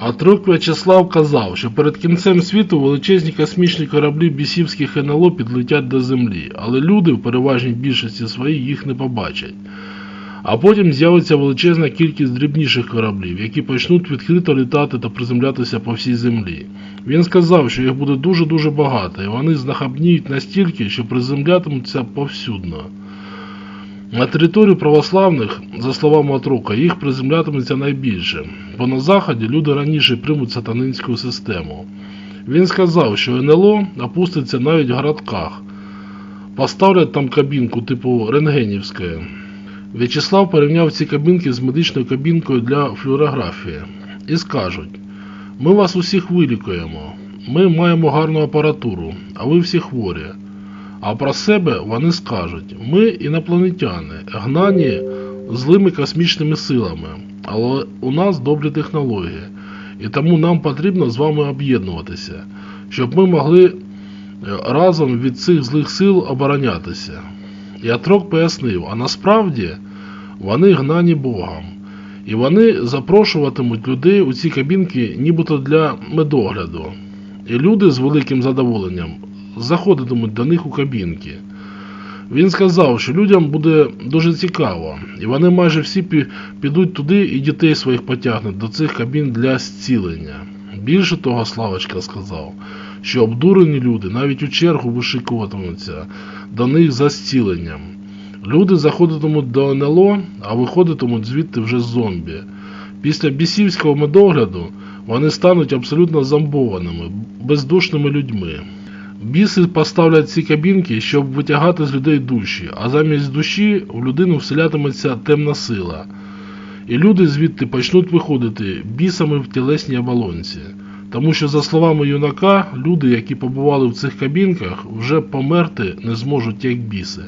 А Трюк В'ячеслав казав, що перед кінцем світу величезні космічні кораблі бісівських НЛО підлетять до Землі, але люди в переважній більшості своїй їх не побачать. А потім з'явиться величезна кількість дрібніших кораблів, які почнуть відкрито літати та приземлятися по всій землі. Він сказав, що їх буде дуже-дуже багато, і вони знахабніють настільки, що приземлятимуться повсюдно. На територію православних, за словами Отрука, їх приземлятиметься найбільше, бо на Заході люди раніше приймуть сатанинську систему. Він сказав, що НЛО опуститься навіть в городках, поставлять там кабінку типу рентгенівської. В'ячеслав порівняв ці кабінки з медичною кабінкою для флюорографії і скажуть: ми вас усіх вилікуємо, ми маємо гарну апаратуру, а ви всі хворі. А про себе вони скажуть: ми інопланетяни, гнані злими космічними силами, але у нас добрі технології, і тому нам потрібно з вами об'єднуватися, щоб ми могли е, разом від цих злих сил оборонятися. І Атрок пояснив, а насправді вони гнані Богом. І вони запрошуватимуть людей у ці кабінки нібито для медогляду. І люди з великим задоволенням заходитимуть до них у кабінки. Він сказав, що людям буде дуже цікаво, і вони майже всі підуть туди і дітей своїх потягнуть до цих кабін для зцілення. Більше того, Славочка сказав, що обдурені люди навіть у чергу вишикуватимуться до них за зціленням. Люди заходитимуть до НЛО, а виходитимуть звідти вже зомбі. Після бісівського медогляду вони стануть абсолютно зомбованими, бездушними людьми. Біси поставлять ці кабінки, щоб витягати з людей душі, а замість душі в людину вселятиметься темна сила. І люди звідти почнуть виходити бісами в тілесній оболонці. Тому що, за словами юнака, люди, які побували в цих кабінках, вже померти не зможуть як біси.